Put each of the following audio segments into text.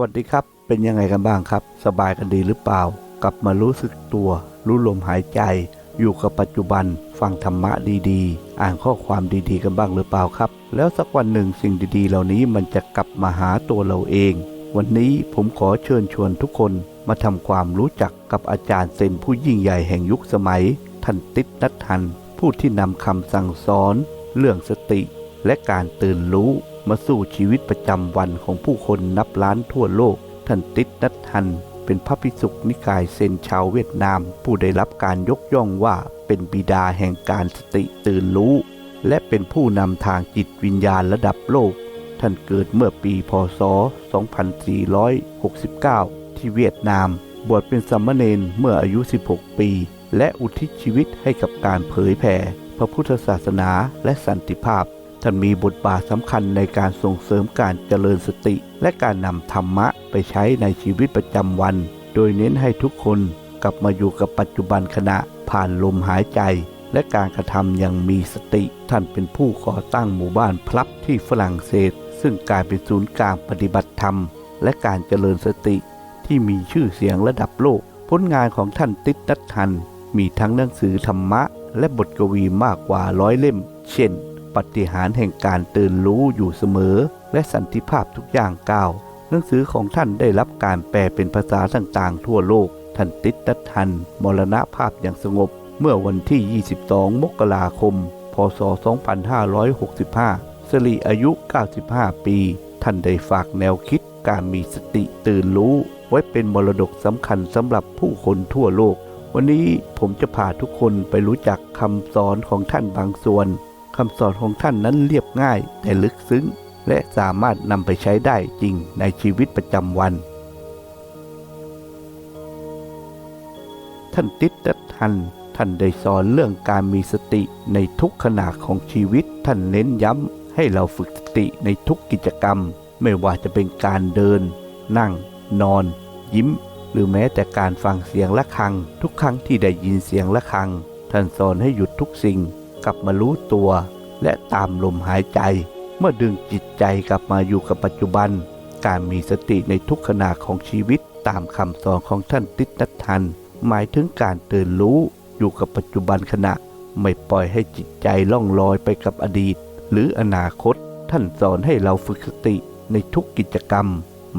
วัสดีครับเป็นยังไงกันบ้างครับ สบายกันดีหรือเปล่า กลับมารู้สึกตัว รู้ลมหายใจ อยู่กับปัจจุบันฟังธรรมะดีๆ อ่านข้อความดีๆ กันบ้างหรือเปล่าครับ แล้วสักวันหนึ่งสิ่งดีๆ เหล่านี้มันจะกลับมาหาตัวเราเอง วันนี้ผมขอเชิญชวนทุกคนมาทำความรู้จักกับอาจารย์เซนผู้ยิ่งใหญ่แห่งยุคสมัยท่านติดนัททันผู้ที่นำคำสั่งสอน เรื่องสติ และการตื่นรู้ มาสู่ชีวิตประจำวันของผู้คนนับล้านทั่วโลก ท่านติดนัททัน เป็นพระภิกษุนิกายเซนชาวเวียดนาม ผู้ได้รับการยกย่องว่าเป็นบิดาแห่งการสติตื่นรู้ และเป็นผู้นำทางจิตวิญญาณระดับโลก ท่านเกิดเมื่อปีพศ 2469 ที่เวียดนาม บวชเป็นสามเณรเมื่ออายุ 16 ปี และอุทิศชีวิตให้กับการเผยแผ่พระพุทธศาสนาและสันติภาพ ท่านมีบทบาทสำคัญในการส่งเสริมการเจริญสติ และการนำธรรมะไปใช้ในชีวิตประจำวัน โดยเน้นให้ทุกคนกลับมาอยู่กับปัจจุบันขณะผ่านลมหายใจ และการกระทำอย่างมีสติ ท่านเป็นผู้ก่อตั้งหมู่บ้านพลับที่ฝรั่งเศส ซึ่งกลายเป็นศูนย์กลางปฏิบัติธรรม และการเจริญสติ ที่มีชื่อเสียงระดับโลก ผลงานของท่านติดนัททัน มีทั้งหนังสือธรรมะ และบทกวีมากกว่าร้อยเล่ม เช่น ปฏิหารแห่งการตื่นรู้อยู่เสมอ และสันติภาพทุกอย่างก้าวหนังสือของท่านได้รับการแปลเป็นภาษาต่างๆ ทั่วโลก ท่านติดนัททัน มรณภาพอย่างสงบ เมื่อวันที่ 22 มกราคม พศ 2565 สรีอายุ 95 ปี ท่านได้ฝากแนวคิดการมีสติตื่นรู้ ไว้เป็นมรดกสำคัญสำหรับผู้คนทั่วโลก วันนี้ผมจะพาทุกคนไปรู้จักคำสอนของท่านบางส่วน คำสอนของท่านนั้นเรียบง่ายแต่ลึกซึ้ง และสามารถนำไปใช้ได้จริงในชีวิตประจำวัน ท่านติดดัทันท่านได้สอนเรื่องการมีสติในทุกขณะของชีวิต ท่านเน้นย้ำให้เราฝึกสติในทุกกิจกรรม ไม่ว่าจะเป็นการเดิน นั่ง นอน ยิ้ม หรือแม้แต่การฟังเสียงะระฆัง ทุกครั้งที่ได้ยินเสียงะระฆัง ท่านสอนให้หยุดทุกสิ่ง กลับมารู้ตัว และตามลมหายใจ เมื่อดึงจิตใจกลับมาอยู่กับปัจจุบัน การมีสติในทุกขณะของชีวิตตามคำสอนของท่านติดนัททัน หมายถึงการตื่นรู้อยู่กับปัจจุบันขณะ ไม่ปล่อยให้จิตใจล่องลอยไปกับอดีต หรืออนาคต ท่านสอนให้เราฝึกสติในทุกกิจกรรม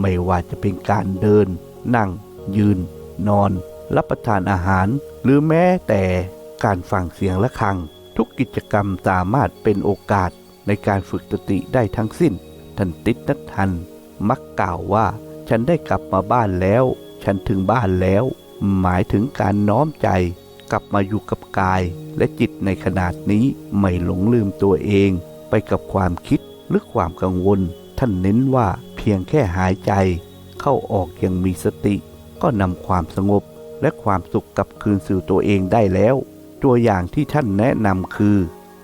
ไม่ว่าจะเป็นการเดิน นั่ง ยืน นอน รับประทานอาหาร หรือแม้แต่การฟังเสียงะระฆัง ทุกกิจกรรมสามารถเป็นโอกาสในการฝึกสติได้ทั้งสิ้น ท่านติดนัททัน มักกล่าวว่า ฉันได้กลับมาบ้านแล้ว ฉันถึงบ้านแล้ว หมายถึงการน้อมใจ กลับมาอยู่กับกาย และจิตในขนาดนี้ไม่หลงลืมตัวเอง ไปกับความคิดหรือความกังวล ท่านเน้นว่าเพียงแค่หายใจ เข้าออกอย่างมีสติ ก็นำความสงบและความสุขกลับคืนสู่ตัวเองได้แล้ว ตัวอย่างที่ท่านแนะนำคือ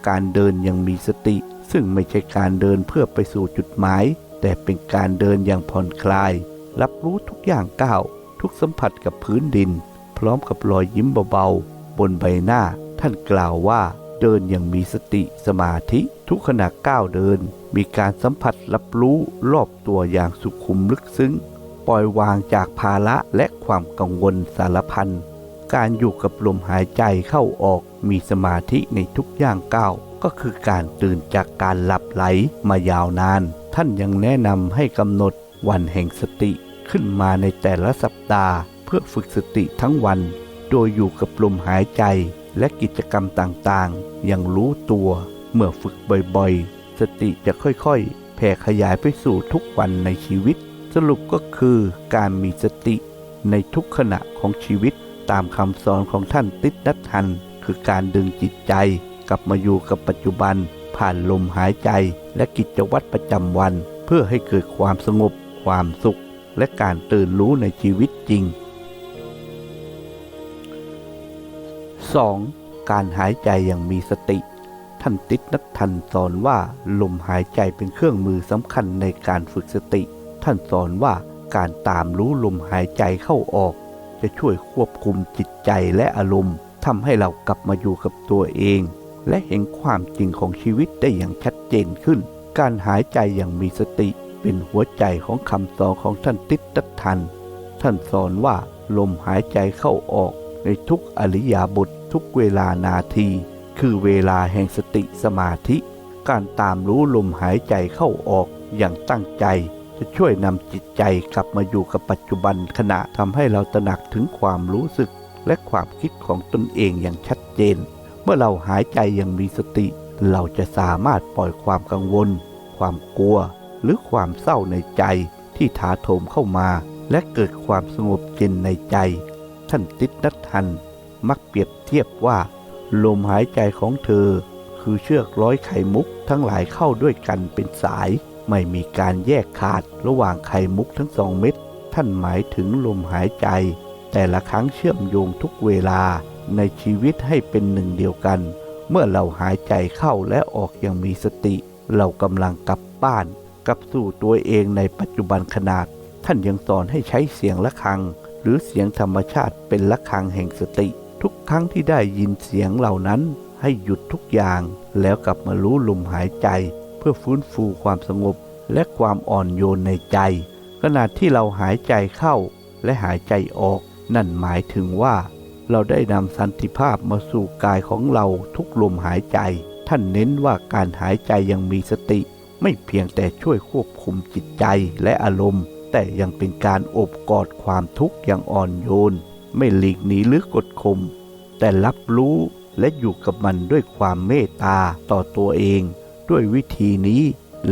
การเดินย่างมีสติ ซึ่งไม่ใช่การเดินเพื่อไปสู่จุดหมาย แต่เป็นการเดินอย่างผ่อนคลาย รับรู้ทุกอย่างก้าว ทุกสัมผัสกับพื้นดิน พร้อมกับรอยยิ้มเบาๆ บนใบหน้า ท่านกล่าวว่า เดินอย่างมีสติสมาธิทุกขณะก้าวเดิน มีการสัมผัสรับรู้รอบตัวอย่างสุขุมลึกซึ้ง ปล่อยวางจากภาระและความกังวลสารพัน การอยู่กับลมหายใจเข้าออกมีสมาธิในทุกย่างก้าวก็คือการตื่นจากการหลับไหลมายาวนาน ท่านยังแนะนำให้กำหนดวันแห่งสติขึ้นมาในแต่ละสัปดาห์ เพื่อฝึกสติทั้งวัน โดยอยู่กับลมหายใจและกิจกรรมต่างๆ อย่างรู้ตัว เมื่อฝึกบ่อยๆ สติจะค่อยๆ แผ่ขยายไปสู่ทุกวันในชีวิต สรุปก็คือการมีสติในทุกขณะของชีวิต ตามคำสอนของท่านติดนัททัน คือการดึงจิตใจ กลับมาอยู่กับปัจจุบัน ผ่านลมหายใจ และกิจวัตรประจำวัน เพื่อให้เกิดความสงบ ความสุข และการตื่นรู้ในชีวิตจริง 2. การหายใจอย่างมีสติ ท่านติดนัททันสอนว่าลมหายใจเป็นเครื่องมือสำคัญในการฝึกสติ ท่านสอนว่าการตามรู้ลมหายใจเข้าออก จะช่วยควบคุมจิตใจและอารมณ์ทำให้เรากลับมาอยู่กับตัวเอง และเห็นความจริงของชีวิตได้อย่างชัดเจนขึ้น การหายใจอย่างมีสติเป็นหัวใจของคำสอนของท่านติดตัทัน ท่านสอนว่าลมหายใจเข้าออกในทุกอริยาบททุกเวลานาที คือเวลาแห่งสติสมาธิ การตามรู้ลมหายใจเข้าออกอย่างตั้งใจ จะช่วยนำจิตใจกลับมาอยู่กับปัจจุบันขณะทำให้เราตระหนักถึงความรู้สึก และความคิดของตนเองอย่างชัดเจน เมื่อเราหายใจอย่างมีสติ เราจะสามารถปล่อยความกังวล ความกลัว หรือความเศร้าในใจที่ถาโถมเข้ามา และเกิดความสงบเย็นในใจ ท่านติดนัทัน มักเปรียบเทียบว่า ลมหายใจของเธอ คือเชือกร้อยไข่มุกทั้งหลายเข้าด้วยกันเป็นสาย ไม่มีการแยกขาดระหว่างไข่มุกทั้งสองเม็ดท่านหมายถึงลมหายใจ แต่ละครั้งเชื่อมโยงทุกเวลาในชีวิตให้เป็นหนึ่งเดียวกัน เมื่อเราหายใจเข้าและออกอย่างมีสติ เรากำลังกลับบ้านกลับสู่ตัวเองในปัจจุบันขนาด ท่านยังสอนให้ใช้เสียงะระฆัง หรือเสียงธรรมชาติเป็นะระฆังแห่งสติ ทุกครั้งที่ได้ยินเสียงเหล่านั้นให้หยุดทุกอย่าง แล้วกลับมารู้ลมหายใจ เพื่อฟื้นฟูความสงบและความอ่อนโยนในใจ ขณะที่เราหายใจเข้าและหายใจออก นั่นหมายถึงว่า เราได้นำสันติภาพมาสู่กายของเราทุกลมหายใจ ท่านเน้นว่าการหายใจยังมีสติ ไม่เพียงแต่ช่วยควบคุมจิตใจและอารมณ์ แต่ยังเป็นการอบกอดความทุกข์อย่างอ่อนโยน ไม่หลีกหนีหรือกดข่มแต่รับรู้และอยู่กับมันด้วยความเมตตาต่อตัวเอง ด้วยวิธีนี้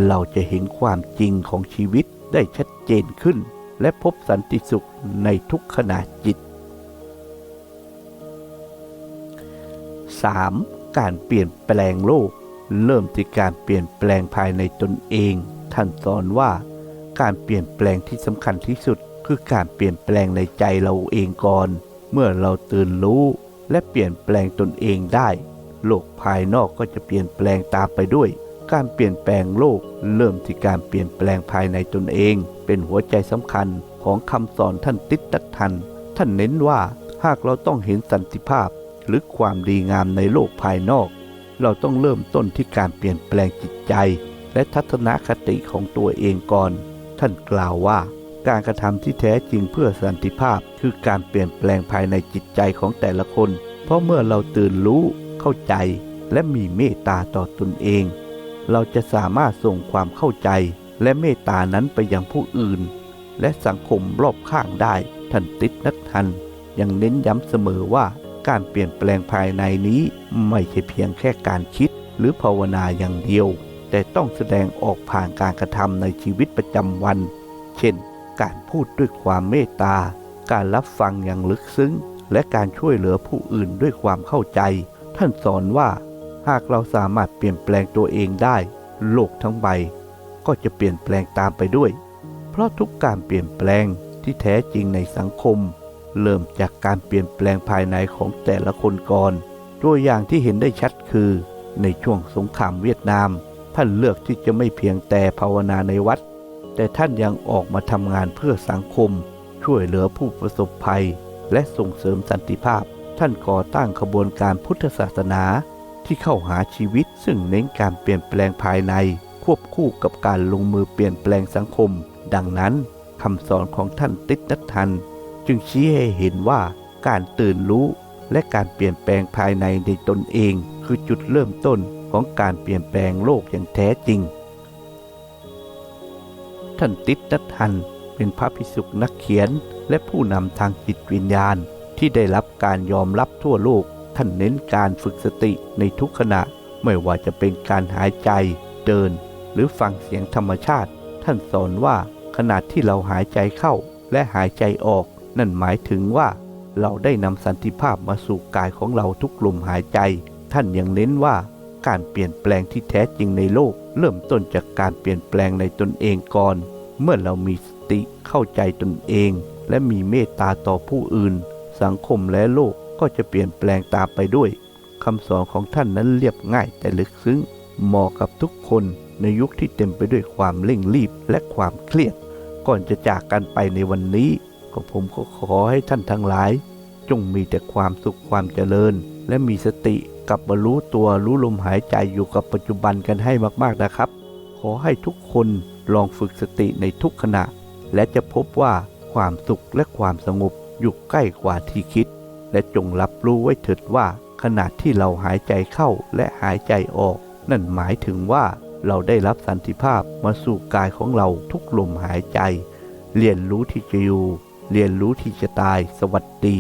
เราจะเห็นความจริงของชีวิตได้ชัดเจนขึ้น และพบสันติสุขในทุกขณะจิต 3. การเปลี่ยนแปลงโลก เริ่มที่การเปลี่ยนแปลงภายในตนเอง ท่านสอนว่า การเปลี่ยนแปลงที่สำคัญที่สุด คือการเปลี่ยนแปลงในใจเราเองก่อน เมื่อเราตื่นรู้และเปลี่ยนแปลงตนเองได้ โลกภายนอกก็จะเปลี่ยนแปลงตามไปด้วย การเปลี่ยนแปลงโลกเริ่มที่การเปลี่ยนแปลงภายในตนเอง เป็นหัวใจสำคัญของคำสอนท่านติดตัดทัน ท่านเน้นว่าหากเราต้องเห็นสันติภาพ หรือความดีงามในโลกภายนอก เราต้องเริ่มต้นที่การเปลี่ยนแปลงจิตใจ และทัศนคติของตัวเองก่อน ท่านกล่าวว่า การกระทำที่แท้จริงเพื่อสันติภาพ คือการเปลี่ยนแปลงภายในจิตใจของแต่ละคน เพราะเมื่อเราตื่นรู้ เข้าใจ และมีเมตตาต่อตนเอง เราจะสามารถส่งความเข้าใจและเมตตานั้นไปยังผู้อื่น และสังคมรอบข้างได้ท่านติดนัดทัน ยังเน้นย้ำเสมอว่าการเปลี่ยนแปลงภายในนี้ไม่ใช่เพียงแค่การคิดหรือภาวนาอย่างเดียว แต่ต้องแสดงออกผ่านการกระทำในชีวิตประจำวัน เช่น การพูดด้วยความเมตตา การรับฟังอย่างลึกซึ้ง และการช่วยเหลือผู้อื่นด้วยความเข้าใจ ท่านสอนว่า หากเราสามารถเปลี่ยนแปลงตัวเองได้ โลกทั้งใบ ก็จะเปลี่ยนแปลงตามไปด้วย เพราะทุกการเปลี่ยนแปลงที่แท้จริงในสังคม เริ่มจากการเปลี่ยนแปลงภายในของแต่ละคนก่อน ตัวอย่างที่เห็นได้ชัดคือ ในช่วงสงครามเวียดนาม ท่านเลือกที่จะไม่เพียงแต่ภาวนาในวัด แต่ท่านยังออกมาทำงานเพื่อสังคม ช่วยเหลือผู้ประสบภัย และส่งเสริมสันติภาพ ท่านก่อตั้งขบวนการพุทธศาสนา ที่เข้าหาชีวิตซึ่งเน้นการเปลี่ยนแปลงภายใน ควบคู่กับการลงมือเปลี่ยนแปลงสังคม ดังนั้นคำสอนของท่านติดนัททัน จึงชี้ให้เห็นว่าการตื่นรู้และการเปลี่ยนแปลงภายในในตนเอง คือจุดเริ่มต้นของการเปลี่ยนแปลงโลกอย่างแท้จริง ท่านติดนัททันเป็นพระภิกษุนักเขียนและผู้นำทางจิตวิญญาณที่ได้รับการยอมรับทั่วโลก ท่านเน้นการฝึกสติในทุกขณะ ไม่ว่าจะเป็นการหายใจ เดิน หรือฟังเสียงธรรมชาติ ท่านสอนว่าขณะที่เราหายใจเข้าและหายใจออก นั่นหมายถึงว่า เราได้นำสันติภาพมาสู่กายของเราทุกลมหายใจ ท่านยังเน้นว่า การเปลี่ยนแปลงที่แท้จริงในโลก เริ่มต้นจากการเปลี่ยนแปลงในตนเองก่อน เมื่อเรามีสติเข้าใจตนเอง และมีเมตตาต่อผู้อื่น สังคมและโลก ก็จะเปลี่ยนแปลงตามไปด้วยคำสอนของท่านนั้นเรียบง่ายแต่ลึกซึ้งเหมาะกับทุกคนในยุคที่เต็มไปด้วยความเร่งรีบและความเครียด ก่อนจะจากกันไปในวันนี้ ก็ผมก็ขอให้ท่านทั้งหลาย จงมีแต่ความสุขความเจริญ และมีสติกลับมารู้ตัวรู้ลมหายใจอยู่กับปัจจุบันกันให้มากๆนะครับ ขอให้ทุกคนลองฝึกสติในทุกขณะ และจะพบว่าความสุขและความสงบอยู่ใกล้กว่าที่คิด และจงรับรู้ไว้เถิดว่า ขณะที่เราหายใจเข้าและหายใจออก นั่นหมายถึงว่าเราได้รับสันติภาพมาสู่กายของเราทุกลมหายใจ เรียนรู้ที่จะอยู่ เรียนรู้ที่จะตาย สวัสดี